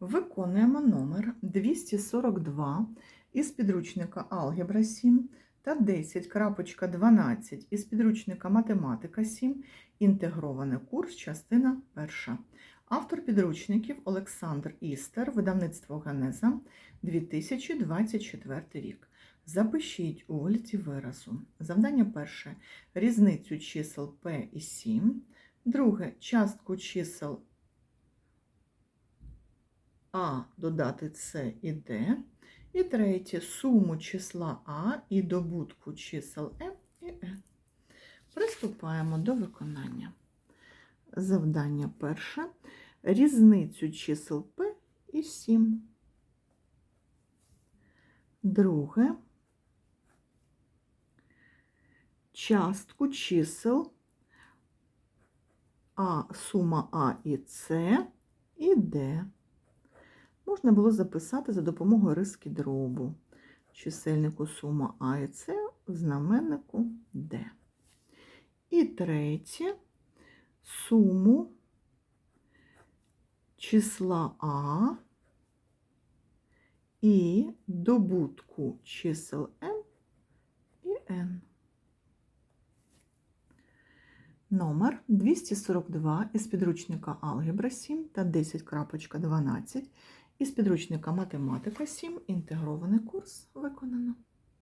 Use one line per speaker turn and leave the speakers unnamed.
Виконуємо номер 242 із підручника Алгебра 7 та 10.12 із підручника Математика 7. Інтегрований курс, частина 1. Автор підручників Олександр Істер, видавництво Генеза, 2024 рік. Запишіть у вигляді виразу. Завдання перше. Різницю чисел P і 7. Друге. Частку чисел А додати С і Д. І третє суму числа А і добутку чисел М і Н. Приступаємо до виконання. Завдання перше. Різницю чисел П і 7. Друге. Частку чисел А, сума А і С і Д можна було записати за допомогою риски дробу. Чисельнику сума А і С в знаменнику Д. І третє суму числа А і добутку чисел М і Н. Номер 242 із підручника Алгебра 7 та 10.12 із підручника Математика 7. Інтегрований курс виконано.